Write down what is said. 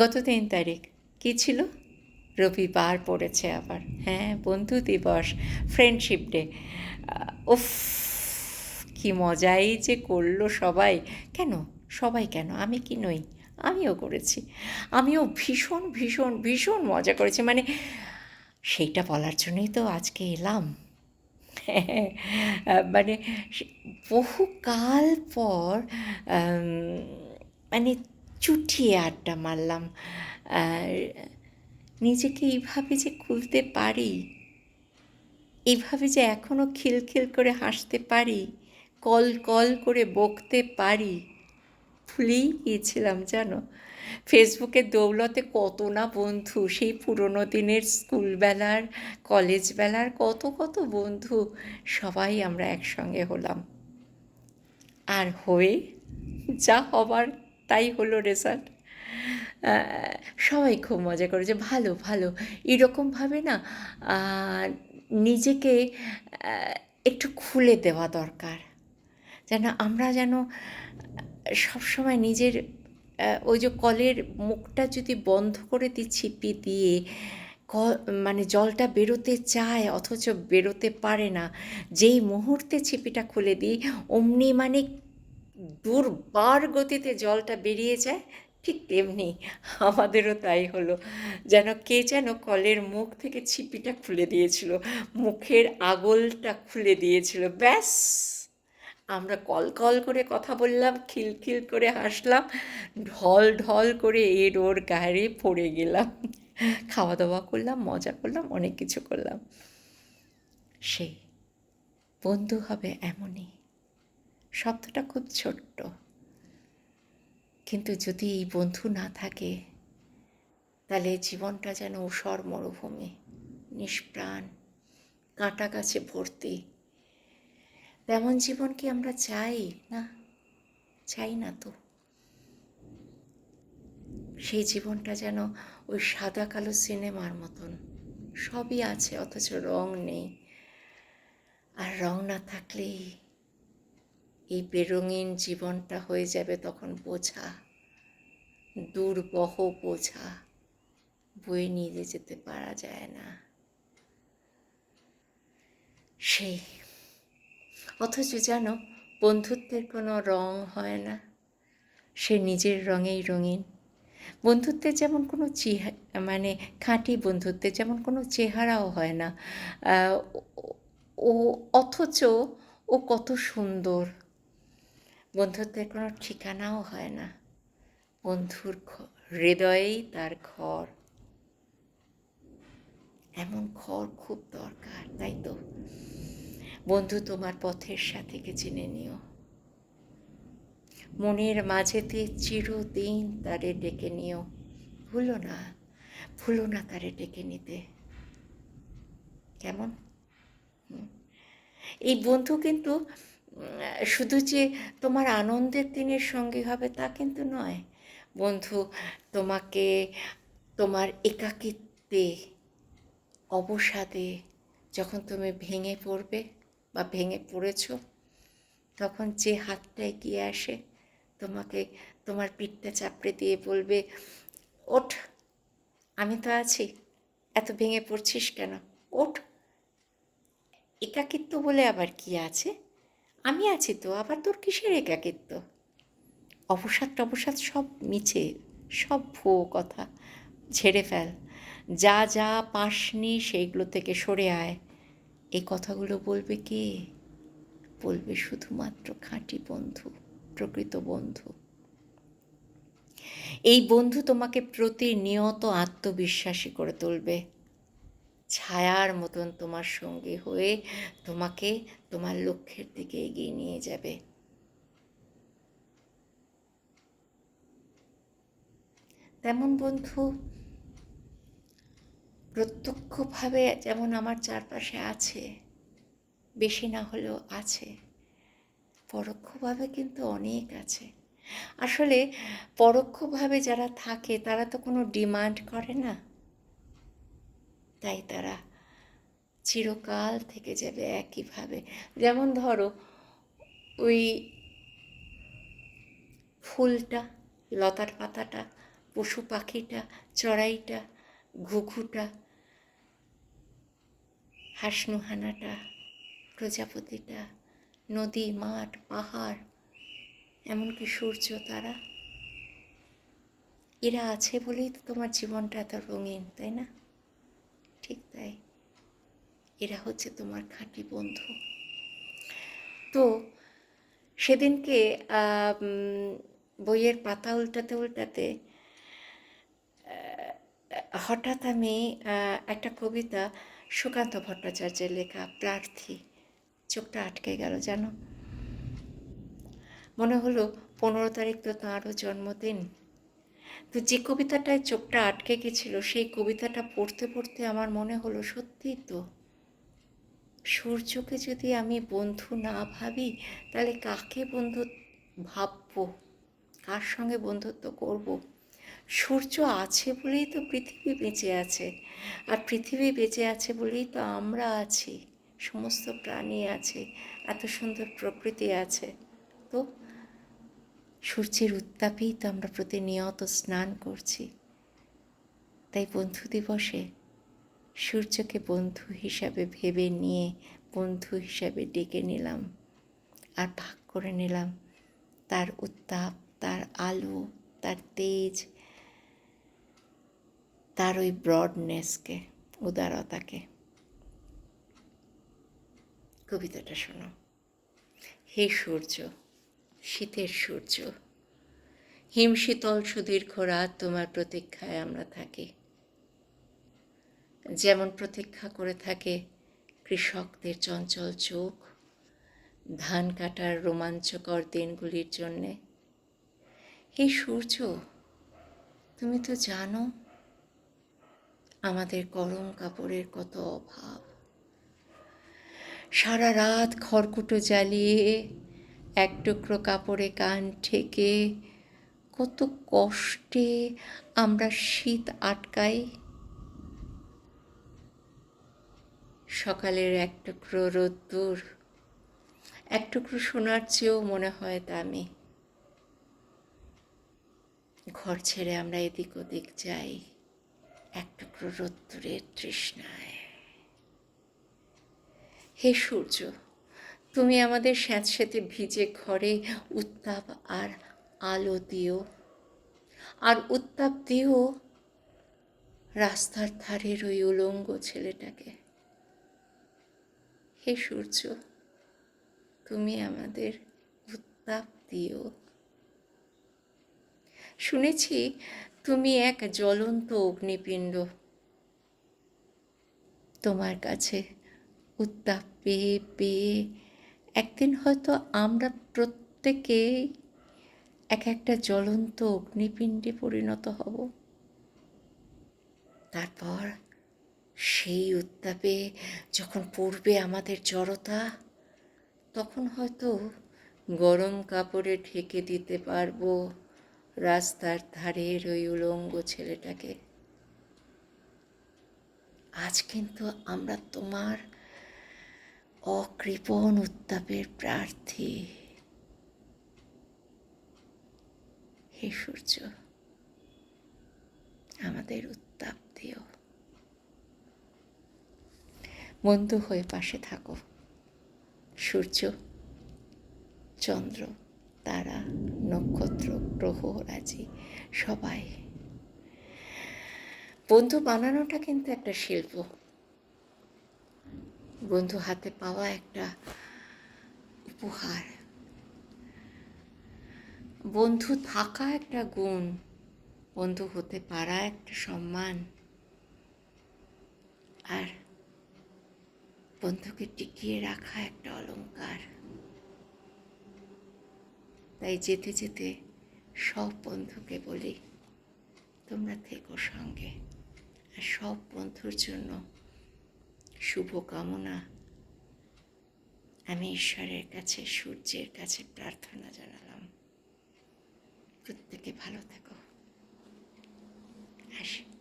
গত তিন তারিখ। কী ছিল? রবিবার পড়েছে আবার। হ্যাঁ বন্ধু দিবস ফ্রেন্ডশিপ ডে উফ কি মজাই যে করল সবাই। কেন? সবাই কেন? আমি কি নই? আমিও করেছি। আমিও ভীষণ ভীষণ ভীষণ মজা করেছি। মানে সেইটা বলার জন্যই তো আজকে এলাম। হ্যাঁ, মানে বহু কাল পর মানে চুটিয়ে আড্ডা মারলাম। আর নিজেকে এইভাবে যে খুলতে পারি, এইভাবে যে এখনও খিলখিল করে হাসতে পারি, কল কল করে বকতে পারি, ভুলেই গিয়েছিলাম জানো? ফেসবুকের দৌলতে কত না বন্ধু, সেই পুরোনো দিনের স্কুলবেলার কলেজ বেলার কত কত বন্ধু, সবাই আমরা একসঙ্গে হলাম। আর হয়ে যা হবার তাই হলো রেজাল্ট সবাই খুব মজা করেছে ভালো ভালো। এরকমভাবে না নিজেকে একটু খুলে দেওয়া দরকার। যেন আমরা যেন সবসময় নিজের ওই যে কলের মুখটা যদি বন্ধ করে দিই ছিপি দিয়ে মানে জলটা বেরোতে চায় অথচ বেরোতে পারে না, যেই মুহূর্তে ছিপিটা খুলে দিই, অমনি মানে দুর্বার গতিতে জলটা বেরিয়ে যায়, ঠিক তেমনি আমাদেরও তাই হলো। যেন কে যেন কলের মুখ থেকে ছিপিটা খুলে দিয়েছিল, মুখের আগলটা খুলে দিয়েছিল। ব্যাস! আমরা কল কল করে কথা বললাম খিলখিল করে হাসলাম, ঢল ঢল করে এর ওর গায়ে পড়ে গেলাম। খাওয়া দাওয়া করলাম, মজা করলাম, অনেক কিছু করলাম। সেই বন্ধু হবে এমনই। শব্দটা খুব ছোট্ট। কিন্তু যদি এই বন্ধু না থাকে, তাহলে জীবনটা যেন ঊষর মরুভূমি, নিষ্প্রাণ, কাঁটা গাছে ভর্তি। তেমন জীবন কি আমরা চাই, না? চাই না তো। সেই জীবনটা যেন ওই সাদা কালো সিনেমার মতন, সবই আছে, অথচ রং নেই। আর রং না থাকলেই এই বেরঙিন জীবনটা হয়ে যাবে তখন বোঝা, দুর্বহ বোঝা। বয়ে নিয়ে যেতে পারা যায় না। সেই। অথচ জানো, বন্ধুত্বের কোনো রং হয় না। সে নিজের রঙেই রঙিন। বন্ধুত্বের যেমন কোনো চেহা মানে খাঁটি বন্ধুত্বের যেমন কোনো চেহারাও হয় না। ও, অথচ ও কত সুন্দর। বন্ধুত্বের কোনো ঠিকানাও হয় না। বন্ধুর হৃদয়েই তার ঘর। এমন ঘর খুব দরকার, তাই তো? বন্ধু তোমার পথের সাথীকে চিনে নিও। মনের মাঝেতে চিরদিন তারে ডেকে নিও। ভুলো না ভুলো না তারে ডেকে নিতে। কেমন? এই বন্ধু কিন্তু শুধু যে তোমার আনন্দের দিনের সঙ্গী হবে তা কিন্তু নয়। বন্ধু, তোমাকে তোমার একাকিত্বে, অবসাদে যখন তুমি ভেঙে পড়বে বা ভেঙে পড়েছো, তখন যে হাতটা এগিয়ে আসে, তোমাকে তোমার পিঠটা চাপড়ে দিয়ে বলবে, ওঠ, আমি তো আছি। এত ভেঙে পড়ছিস কেন? ওঠ। একাকিত্ব বলে আবার কি আছে? আমি আছি তো, আবার তোর কিসের একাকিত্ব? অবসাদ টবসাদ সব মিছে, সব ভুয়ো কথা। ঝেড়ে ফেল। যা যা পাসনি সেইগুলো থেকে সরে আয়। এই কথাগুলো বলবে কে? বলবে শুধুমাত্র খাঁটি বন্ধু, প্রকৃত বন্ধু। এই বন্ধু তোমাকে প্রতিনিয়ত আত্মবিশ্বাসী করে তুলবে। ছায়ার মতন তোমার সঙ্গী হয়ে তোমাকে তোমার লক্ষ্যের দিকে এগিয়ে নিয়ে যাবে। তেমন বন্ধু, প্রত্যক্ষভাবে যেমন আমার চারপাশে আছে, বেশি না হলেও আছে, পরোক্ষভাবে কিন্তু অনেক আছে। আসলে পরোক্ষভাবে যারা থাকে তারা তো কোনো ডিমান্ড করে না। তাই তারা চিরকাল থেকে যাবে একইভাবে। যেমন ধরো, ওই ফুলটা, লতার পাতাটা, পশু পাখিটা, চড়াইটা, ঘুঘুটা, হাসনুহানাটা, প্রজাপতিটা, নদী, মাঠ, পাহাড়, এমনকি সূর্য, তারা, এরা আছে বলেই তো তোমার জীবনটা এত রঙিন, তাই না? ঠিক তাই। এরা হচ্ছে তোমার খাঁটি বন্ধু। তো সেদিনকে বইয়ের পাতা উল্টাতে উল্টাতে হঠাৎ আমি একটা কবিতা সুকান্ত ভট্টাচার্যের লেখা, প্রার্থী, চোখটা আটকে গেল, জানো? মনে হলো পনেরো তারিখ তো তাঁরও জন্মদিন। তো যে কবিতাটায় চোখটা আটকে গেছিল, সেই কবিতাটা পড়তে পড়তে আমার মনে হলো সত্যিই তো, সূর্যকে যদি আমি বন্ধু না ভাবি, তাহলে কাকে বন্ধু ভাববো? কার সঙ্গে বন্ধুত্ব করব? সূর্য আছে বলেই তো পৃথিবী বেঁচে আছে, আর পৃথিবী বেঁচে আছে বলেই তো আমরা আছি, সমস্ত প্রাণী আছে, এত সুন্দর প্রকৃতি আছে। তো সূর্যের উত্তাপেই তো আমরা প্রতিনিয়ত স্নান করছি। তাই বন্ধু দিবসে সূর্যকে বন্ধু হিসাবে ভেবে নিয়ে বন্ধু হিসাবে ডেকে নিলাম আর ভাগ করে নিলাম। তার উত্তাপ, তার আলো, তার তেজ, তার ওই ব্রডনেসকে উদারতাকে। কবিতাটা শোনো। হে সূর্য শীতের সূর্য। হিমশীতল সুদীর্ঘ রাত তোমার প্রতীক্ষায় আমরা থাকি। যেমন প্রতীক্ষা করে থাকে কৃষকদের চঞ্চল চোখ, ধান কাটার রোমাঞ্চকর দিনগুলির জন্যে। হে সূর্য, তুমি তো জানো আমাদের গরম কাপড়ের কত অভাব। সারা রাত খড়কুটো জ্বালিয়ে এক টুকরো কাপড়ে কান ঠেকে কত কষ্টে আমরা শীত আটকাই। সকালের এক টুকরো রোদ্দুর, এক টুকরো সোনার চেয়েও মনে হয় দামি। ঘর ছেড়ে আমরা এদিক ওদিক যাই, এক টুকরো রোদ্দুরের তৃষ্ণায়। হে সূর্য তুমি আমাদের স্যাঁতস্যাঁতে ভিজে ঘরে উত্তাপ আর আলো দিও। আর উত্তাপ দিও রাস্তার ধারের ওই উলঙ্গ ছেলেটাকে। হে সূর্য, তুমি আমাদের উত্তাপ দিও। শুনেছি তুমি এক জ্বলন্ত অগ্নিপিণ্ড। তোমার কাছে উত্তাপ পেয়ে পেয়ে একদিন হয়তো আমরা প্রত্যেকেই এক একটা জ্বলন্ত অগ্নিপিণ্ডে পরিণত হব। তারপর সেই উত্তাপে যখন পড়বে আমাদের জড়তা, তখন হয়তো গরম কাপড়ে ঢেকে দিতে পারব রাস্তার ধারের ওই উলঙ্গ ছেলেটাকে। আজ কিন্তু আমরা তোমার অকৃপণ উত্তাপের প্রার্থী। হে সূর্য, আমাদের উত্তাপ দিও। বন্ধু হয়ে পাশে থাকো। সূর্য, চন্দ্র, তারা, নক্ষত্র, গ্রহ, রাজি, সবাই। বন্ধু বানানোটা কিন্তু একটা শিল্প। বন্ধু হাতে পাওয়া একটা উপহার। বন্ধু থাকা একটা গুণ, বন্ধু হতে পারা একটা সম্মান। আর বন্ধুকে টিকিয়ে রাখা একটা অলংকার। তাই যেতে যেতে সব বন্ধুকে বলি, তোমরা থেকো সঙ্গে। আর সব বন্ধুর জন্য শুভ কামনা আমি ঈশ্বরের কাছে সূর্যের কাছে প্রার্থনা জানালাম। প্রত্যেকে ভালো থাকো। আসি।